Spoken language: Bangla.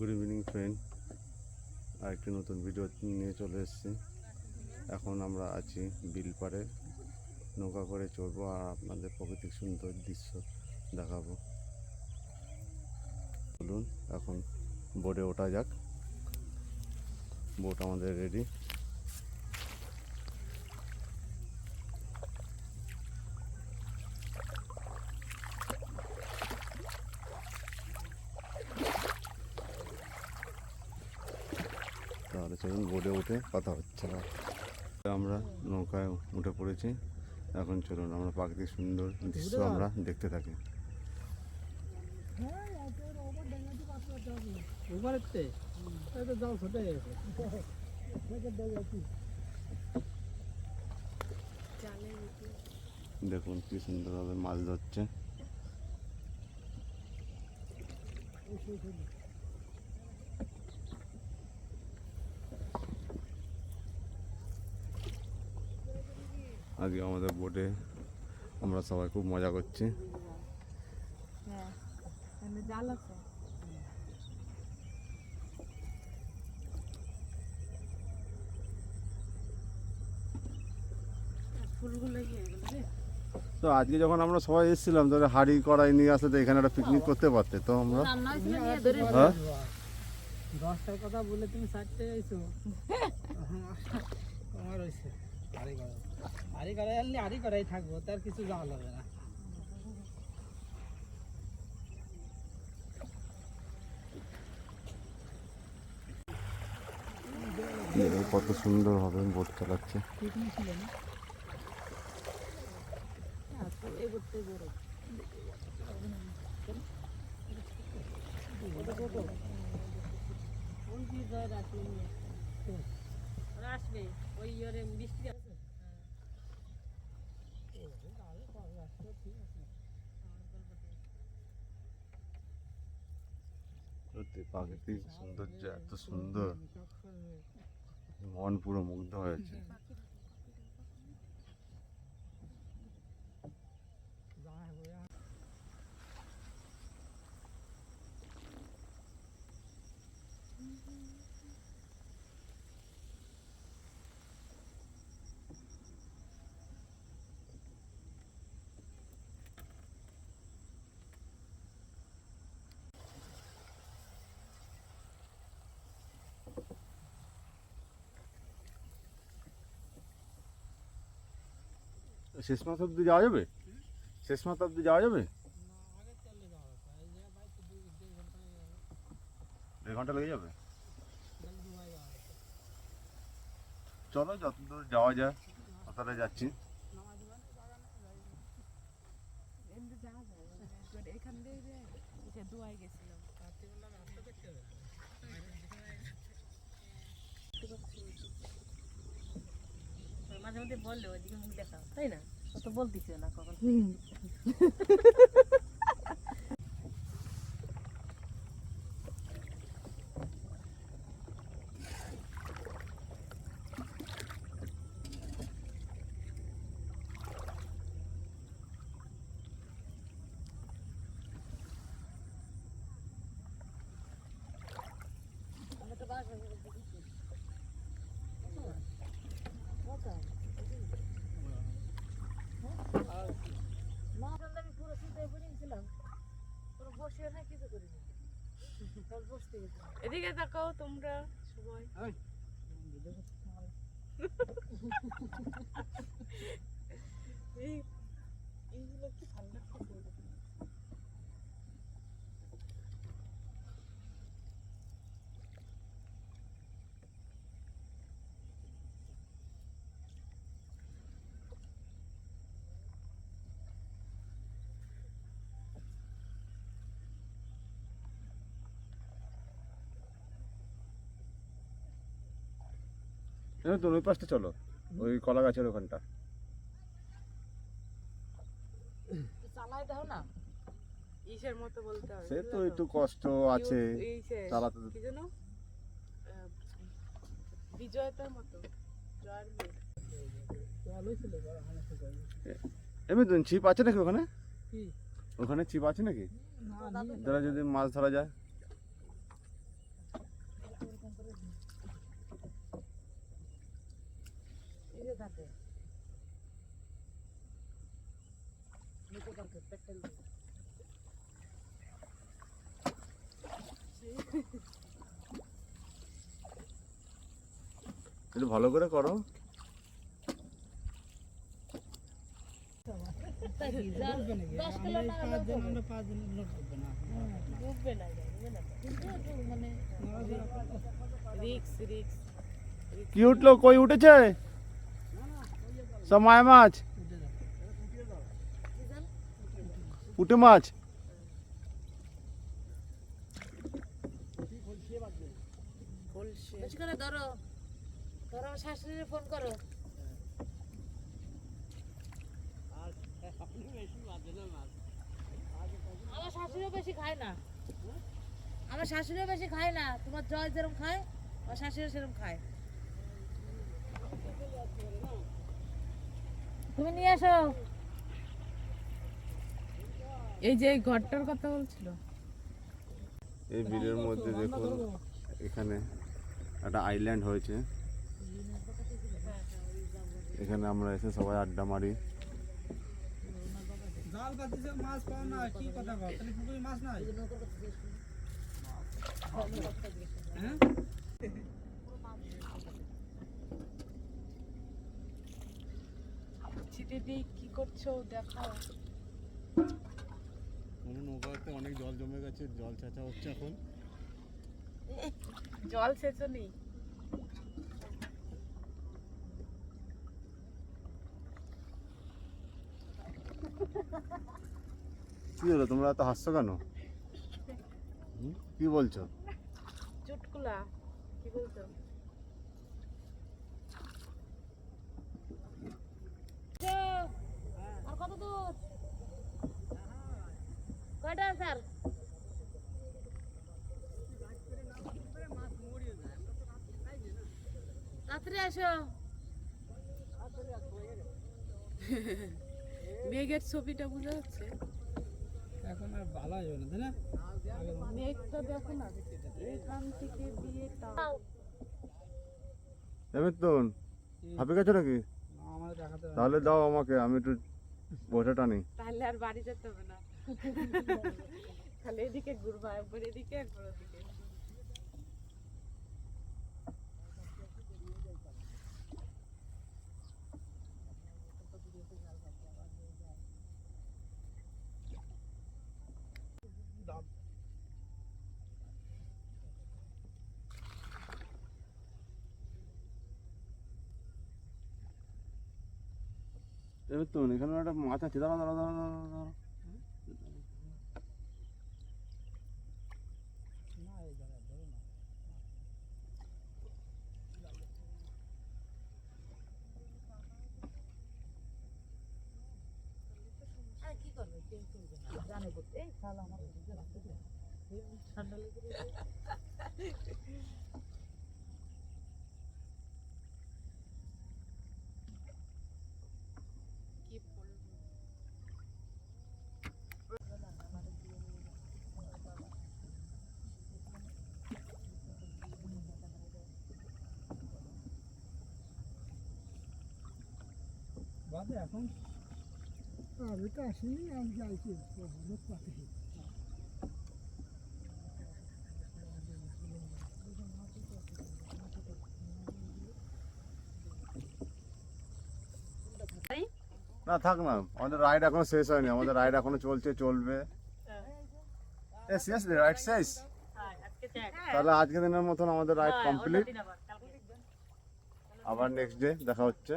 গুড ইভিনিং ফ্রেন্ড আরেকটি নতুন ভিডিও নিয়ে চলে এসেছি। এখন আমরা আছি বিল বিলপাড়ে। নৌকা করে চড়বো আর আপনাদের প্রকৃতিক সুন্দর দৃশ্য দেখাবো। বলুন এখন বোর্ডে ওঠা যাক। বোট আমাদের রেডি তাহলে উঠে কথা হচ্ছে না। আমরা নৌকায় উঠে পড়েছি। এখন চলুন আমরা প্রাকৃতিক সুন্দর দৃশ্য আমরা দেখতে থাকি। গেছে। দেখুন কি সুন্দরভাবে মাছ ধরছে। আজকে আমাদের বোটে আমরা সবাই খুব মজা করছি? তো আজকে যখন আমরা সবাই এসেছিলাম তাহলে হাড়ি কড়াই নিয়ে আসলে তো এখানে একটা পিকনিক করতে পারতে তো আমরা হ্যাঁ দশটার কথা বলে তুমি চারটে আইছো তোমার হয়েছে আড়ি করাই আনলে আড়ি করাই থাকব তার কিছু যাওয়া লাগবে না। কত সুন্দরভাবে বোট চালাচ্ছে। পিকনিক ছিল না এই করতে বড় ওই যে যায় রাতে নিয়ে ওরা আসবে ওই ইয়ে বৃষ্টি আছে প্রাকৃতিক সৌন্দর্য এত সুন্দর। মন পুরো মুগ্ধ হয়েছে শেষ মাস অব্দি যাওয়া যাবে? শেষ মাস অব্দি যাওয়া যাবে? দেড় ঘণ্টা লেগে যাবে? চলো যতদূর যাওয়া যায় ততটা যাচ্ছি। মাঝে মধ্যে বলল ওইদিকে মুখ দেখাও, তাই না? তো বলতেছে না কখন আমি পুরো চিন্তায় পড়ে গেছিলাম পুরো বসে না কিছু করিনি সব বসতে গেছিলাম এদিকে তাকাও তোমরা সবাই এই এইগুলো কি ভালো লাগছে এই তো ওই পাশটা চলো। ওই কলা গাছের ওখানটা। চালাই দাও না। ইসের মতো বলতে হবে সে তো একটু কষ্ট আছে চালাতে। কি বিজয়তার মতো জয়ের এমনি ছিপ আছে নাকি ওখানে? ওখানে ছিপ আছে নাকি? না যদি মাছ ধরা যায় থাকে নিচে করতে পেট্রোল একটু ভালো করে করো ডুববে নাকি? দশ আমরা কিলো এই টাকা পাঁচজন, আমরা পাঁচজন লোক ডুববে না। ডুববে না ডুববে না কিন্তু একটু নড়াচড়া করলে রিক্স রিক্স কি উঠল? কই উঠেছে? মায়া মাছ। পুঁটি মাছ ধরো। ধরো শাশুড়ি ফোন করো। আমার শাশুড়িও বেশি খায় না। আমার শাশুড়িও বেশি খায় না। তোমার জয় যেরকম খায়, আমার শাশুড়িও সেরকম খায়। তুমি নিয়ে আসো। এই যে এই ঘরটার কথা বলছিল। এই বিলের মধ্যে দেখুন এখানে একটা আইল্যান্ড হয়েছে। এখানে আমরা এসে সবাই আড্ডা মারি। মাছ পাও না কি কথা কও তাহলে পুকুরে মাছ নাই? হ্যাঁ দিদি কি করছ? দেখাও। কোনো নৌকাতে অনেক জল জমে গেছে জল চেঁচা হচ্ছে এখন। জল সেচো নেই কি হলো তোমরা এত হাসছো কেন? হুম? কি বলছো? চুটকুলা কি বলছো আর কত দূর কয়টা স্যার? রাত্রে আসো। মেঘের ছবিটা বোঝা যাচ্ছে। এখন আর ভালো হবে না তাই না? মেঘটা দেখো না এখান থেকে দিয়ে টাও এমন হাঁপে গেছো নাকি। তাহলে দাও আমাকে আমি একটু বসে টানি। তাহলে আর বাড়ি যেতে হবে না। তাহলে এদিকে ঘুরবা একবার এদিকে একবার ওদিকে। তো, এখানে একটা মাছ আছে। দাঁড়া দাঁড়া দাঁড়া দাঁড়া দাঁড়া। না, এই জায়গায় ধরো না। আর কি করবে কেউ করবে না জানে করতে এই শালা আমার ঠান্ডা লেগে গেছে। কি বলব বাদে এখন আমি তো আসিনি আমি যাইছি লোক পাতি না থাক না আমাদের রাইড এখনও শেষ হয়নি আমাদের রাইড এখনও চলছে চলবে। এ শেষ রাইড শেষ? হ্যাঁ তাহলে আজকে দিনের মতন আমাদের রাইড হ্যাঁ, কমপ্লিট আবার নেক্সট ডে দেখা হচ্ছে।